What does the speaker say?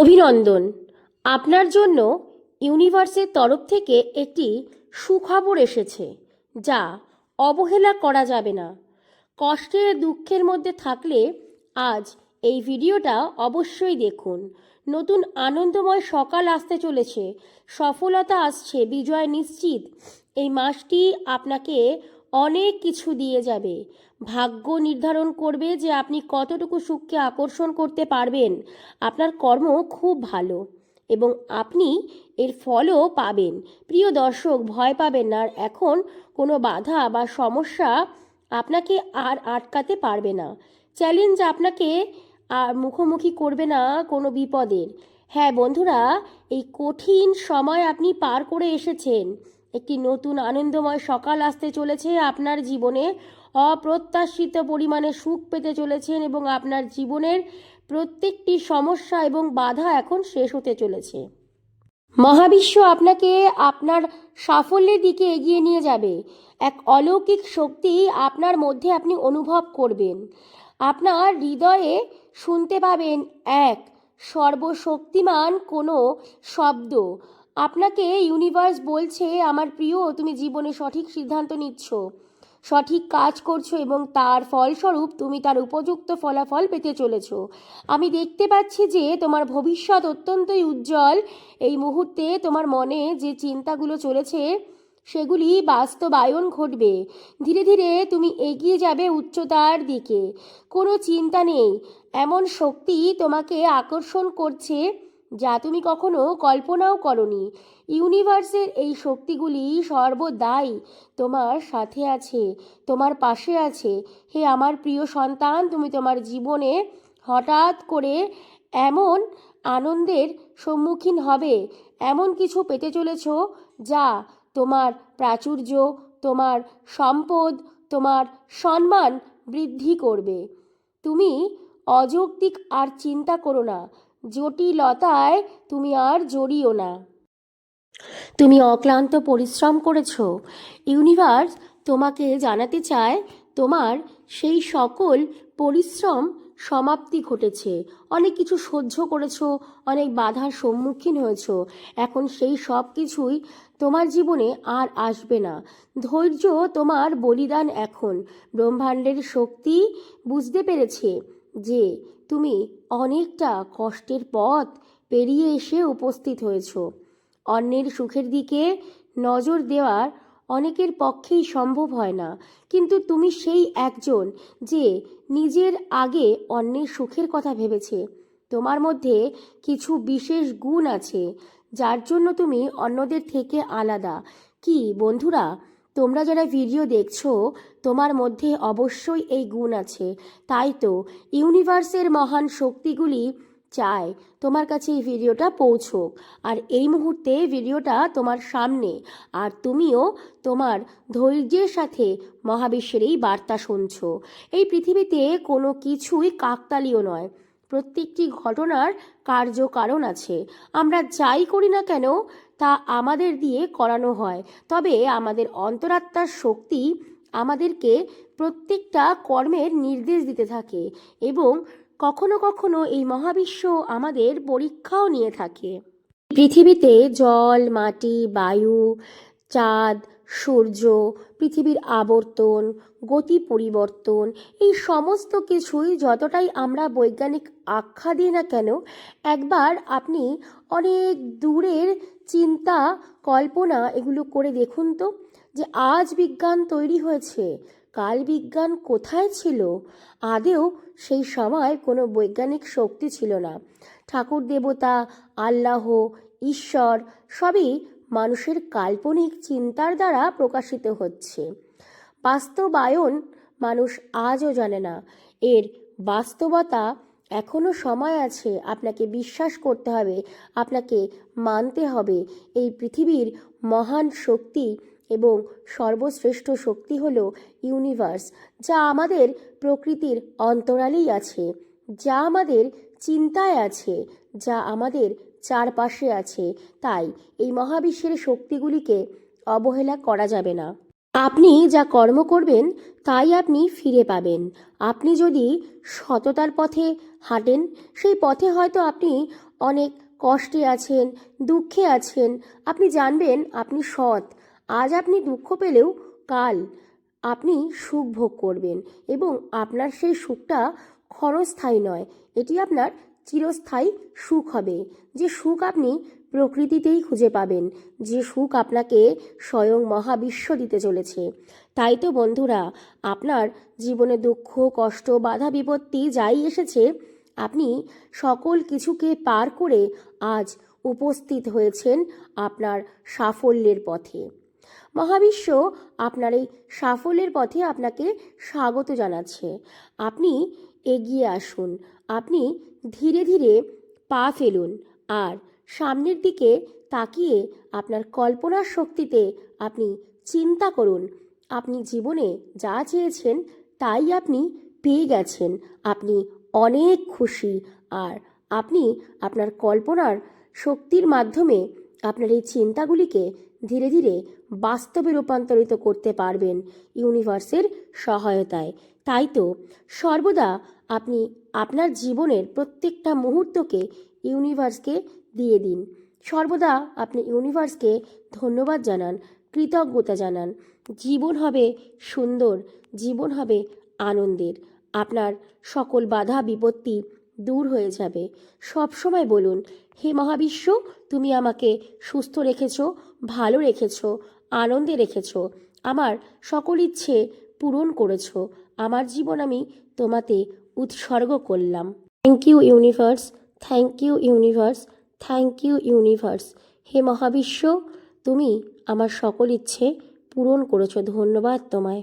অভিনন্দন। আপনার জন্য ইউনিভার্সের তরফ থেকে একটি সুখবর এসেছে, যা অবহেলা করা যাবে না। কষ্টের দুঃখের মধ্যে থাকলে আজ এই ভিডিওটা অবশ্যই দেখুন। নতুন আনন্দময় সকাল আসতে চলেছে, সফলতা আসছে, বিজয় নিশ্চিত। এই মাসটি আপনাকে অনেক কিছু দিয়ে যাবে। ভাগ্য নির্ধারণ করবে যে আপনি কতটুকু সুখকে আকর্ষণ করতে পারবেন। আপনার কর্ম খুব ভালো এবং আপনি এর ফলও পাবেন। প্রিয় দর্শক, ভয় পাবেন না আর এখন কোনো বাধা বা সমস্যা আপনাকে আর আটকাতে পারবে না। চ্যালেঞ্জ আপনাকে আর মুখোমুখি করবে না কোনো বিপদের। হ্যাঁ বন্ধুরা, এই কঠিন সময় আপনি পার করে এসেছেন। একটি নতুন আনন্দময় সকাল আসতে চলেছে আপনার জীবনে। অপ্রত্যাশিত পরিমাণে সুখ পেতে চলেছেন এবং আপনার জীবনের প্রত্যেকটি সমস্যা এবং বাধা এখন শেষ হতে চলেছে। মহাবিশ্ব আপনাকে আপনার সাফল্যের দিকে এগিয়ে নিয়ে যাবে। এক অলৌকিক শক্তি আপনার মধ্যে আপনি অনুভব করবেন। আপনার হৃদয়ে শুনতে পাবেন, এক, সর্বশক্তিমান কোনো শব্দ। আপনাকে ইউনিভার্স বলছে, আমার প্রিয়, তুমি জীবনে সঠিক সিদ্ধান্ত নিচ্ছ, সঠিক কাজ করছ এবং তার ফলস্বরূপ তুমি তার উপযুক্ত ফলাফল পেতে চলেছ। আমি দেখতে পাচ্ছি যে তোমার ভবিষ্যৎ অত্যন্তই উজ্জ্বল। এই মুহূর্তে তোমার মনে যে চিন্তাগুলো চলেছে, সেগুলি বাস্তবায়ন ঘটবে। ধীরে ধীরে তুমি এগিয়ে যাবে উচ্চতার দিকে। কোনো চিন্তা নেই। এমন শক্তি তোমাকে আকর্ষণ করছে যা তুমি কখনো কল্পনাও করনি। ইউনিভার্সের এই শক্তিগুলি সর্বদাই তোমার সাথে আছে, তোমার পাশে আছে। হে আমার প্রিয় সন্তান, তুমি তোমার জীবনে হঠাৎ করে এমন আনন্দের সম্মুখীন হবে, এমন কিছু পেতে চলেছ যা তোমার প্রাচুর্য, তোমার সম্পদ, তোমার সম্মান বৃদ্ধি করবে। তুমি অযৌক্তিক আর চিন্তা করো না। জটিলতায় তুমি আর জড়িও না। তুমি অক্লান্ত পরিশ্রম করেছ। ইউনিভার্স তোমাকে জানাতে চায় তোমার সেই সকল পরিশ্রম সমাপ্তি ঘটেছে। অনেক কিছু সহ্য করেছ, অনেক বাধার সম্মুখীন হয়েছো। এখন সেই সব কিছুই তোমার জীবনে আর আসবে না। ধৈর্য তোমার বলিদান এখন। ব্রহ্মাণ্ডের শক্তি বুঝতে পেরেছে। যে তুমি অনেকটা কষ্টের পথ পেরিয়ে এসে উপস্থিত হয়েছ। অন্যের সুখের দিকে নজর দেওয়ার অনেকের পক্ষেই সম্ভব হয় না। কিন্তু তুমি সেই একজন যে নিজের আগে অন্যের সুখের কথা ভেবেছে। তোমার মধ্যে কিছু বিশেষ গুণ আছে, যার জন্য তুমি অন্যদের থেকে আলাদা। কি বন্ধুরা? তোমরা যারা ভিডিও দেখছ, তোমার মধ্যে অবশ্যই এই গুণ আছে। তাই তো ইউনিভার্সের মহান শক্তিগুলি চায় তোমার কাছে এই ভিডিওটা পৌঁছোক। আর এই মুহূর্তে ভিডিওটা তোমার সামনে। আর তুমিও তোমার ধৈর্যের সাথে মহাবিশ্বের এই বার্তা শুনছো। এই পৃথিবীতে কোনো কিছুই কাকতালীয় নয়। প্রত্যেকটি ঘটনার কার্যকারণ আছে। আমরা যাই করি না কেন, তা আমাদের দিয়ে করানো হয়। তবে আমাদের অন্তরাত্মার শক্তি আমাদেরকে প্রত্যেকটা কর্মের নির্দেশ দিতে থাকে এবং কখনো কখনো এই মহাবিশ্ব আমাদের পরীক্ষাও নিয়ে থাকে। পৃথিবীতে জল, মাটি, বায়ু, চাঁদ সূর্য, পৃথিবীর আবর্তন, গতি পরিবর্তন, এই সমস্ত কিছুই যতটাই আমরা বৈজ্ঞানিক আখ্যা দিই না কেন, একবার আপনি অনেক দূরের চিন্তা, কল্পনা এগুলো করে দেখুন তো যে আজ বিজ্ঞান তৈরি হয়েছে, কাল বিজ্ঞান কোথায় ছিল? আদেও সেই সময় কোনো বৈজ্ঞানিক শক্তি ছিল না। ঠাকুর দেবতা, আল্লাহ, ঈশ্বর সবই মানুষের কাল্পনিক চিন্তার দ্বারা প্রকাশিত হচ্ছে। বাস্তবায়ন মানুষ আজও জানে না। এর বাস্তবতা এখনও সময় আছে। আপনাকে বিশ্বাস করতে হবে, আপনাকে মানতে হবে। এই পৃথিবীর মহান শক্তি এবং সর্বশ্রেষ্ঠ শক্তি হল ইউনিভার্স যা আমাদের প্রকৃতির অন্তরালেই আছে, যা আমাদের চিন্তায় আছে, যা আমাদের চারপাশে আছে। তাই এই মহাবিশ্বের শক্তিগুলিকে অবহেলা করা যাবে না। আপনি যা কর্ম করবেন, তাই আপনি ফিরে পাবেন। আপনি যদি সততার পথে হাঁটেন, সেই পথে হয়তো আপনি অনেক কষ্টে আছেন, দুঃখে আছেন। আপনি জানবেন, আপনি সৎ। আজ আপনি দুঃখ পেলেও কাল আপনি সুখ ভোগ করবেন এবং আপনার সেই সুখটা ক্ষণস্থায়ী নয়। এটি আপনার চিরস্থায়ী সুখ হবে। যে সুখ আপনি প্রকৃতিতেই খুঁজে পাবেন, যে সুখ আপনাকে স্বয়ং মহাবিশ্ব দিতে চলেছে। তাই তো বন্ধুরা, আপনার জীবনে দুঃখ, কষ্ট, বাধা, বিপত্তি যাই এসেছে, আপনি সকল কিছুকে পার করে আজ উপস্থিত হয়েছেন আপনার সাফল্যের পথে। মহাবিশ্ব আপনার এই সাফল্যের পথে আপনাকে স্বাগত জানাচ্ছে। আপনি এগিয়ে আসুন। আপনি ধীরে ধীরে পা ফেলুন আর সামনের দিকে তাকিয়ে আপনার কল্পনার শক্তিতে আপনি চিন্তা করুন। আপনি জীবনে যা চেয়েছেন, তাই আপনি পেয়ে গেছেন। আপনি অনেক খুশি আর আপনি আপনার কল্পনার শক্তির মাধ্যমে আপনার এই চিন্তাগুলিকে ধীরে ধীরে বাস্তবে রূপান্তরিত করতে পারবেন ইউনিভার্সের সহায়তায়। তাই তো সর্বদা আপনি আপনার জীবনের প্রত্যেকটা মুহূর্তকে ইউনিভার্সকে দিয়ে দিন। সর্বদা আপনি ইউনিভার্সকে ধন্যবাদ জানান, কৃতজ্ঞতা জানান। জীবন হবে সুন্দর, জীবন হবে আনন্দের। আপনার সকল বাধা, বিপত্তি দূর হয়ে যাবে। সব সময় বলুন, হে মহাবিশ্ব, তুমি আমাকে সুস্থ রেখেছো, ভালো রেখেছো, আনন্দে রেখেছো। আমার সকল ইচ্ছে পূরণ করেছ। আমার জীবন আমি তোমাতে উৎসর্গ করলাম। Thank you universe thank you universe thank you universe হে মহাবিশ্ব, তুমি আমার সকল ইচ্ছে পূরণ করেছ। ধন্যবাদ তোমায়।